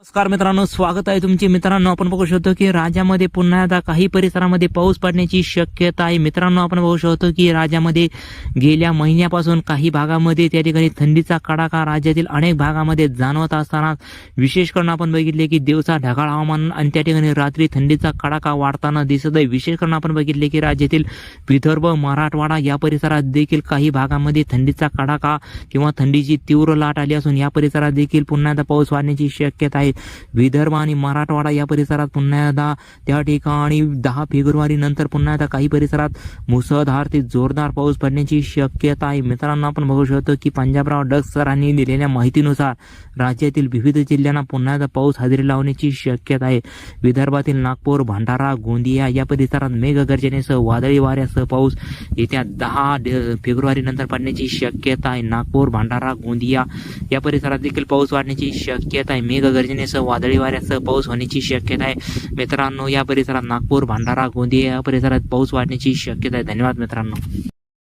नमस्कार मित्रांनो स्वागत आहे तुमचे मित्रांनो. आपण बघू शकतो की राज्यामध्ये पुन्हा एकदा काही परिसरामध्ये पाऊस पडण्याची शक्यता आहे. मित्रांनो आपण बघू शकतो की राज्यामध्ये गेल्या महिन्यापासून काही भागामध्ये त्या ठिकाणी थंडीचा कडाका राज्यातील अनेक भागामध्ये जाणवत असताना विशेष करून आपण बघितले की दिवसा ढगाळ हवामान आणि त्या ठिकाणी रात्री थंडीचा कडाका वाढताना दिसत आहे. विशेष करून आपण बघितले की राज्यातील विदर्भ मराठवाडा या परिसरात देखील काही भागामध्ये थंडीचा कडाका किंवा थंडीची तीव्र लाट आली असून या परिसरात देखील पुन्हा एकदा पाऊस वाढण्याची शक्यता आहे. विदर्भ आणि मराठवाडा या परिसरात पुन्हा एकदा त्या ठिकाणी दहा फेब्रुवारी नंतर पुन्हा एकदा काही परिसरात मुसळधार ते जोरदार पाऊस पडण्याची शक्यता आहे. मित्रांनो आपण बघू शकतो की पंजाबराव डग सरांनी दिलेल्या माहितीनुसार राज्यातील विविध जिल्ह्यांना पुन्हा एकदा पाऊस हजेरी लावण्याची शक्यता आहे. विदर्भातील नागपूर भंडारा गोंदिया या परिसरात मेघगर्जनेसह वादळी वाऱ्यासह पाऊस येत्या दहा फेब्रुवारी नंतर पडण्याची शक्यता आहे. नागपूर भंडारा गोंदिया या परिसरात देखील पाऊस वाढण्याची शक्यता आहे. मेघगर्जनेसह वादळी वाऱ्यासह पाऊस होण्याची शक्यता आहे. मित्रांनो या परिसरात नागपूर भंडारा गोंदिया या परिसरात पाऊस वाढण्याची शक्यता आहे. धन्यवाद मित्रांनो.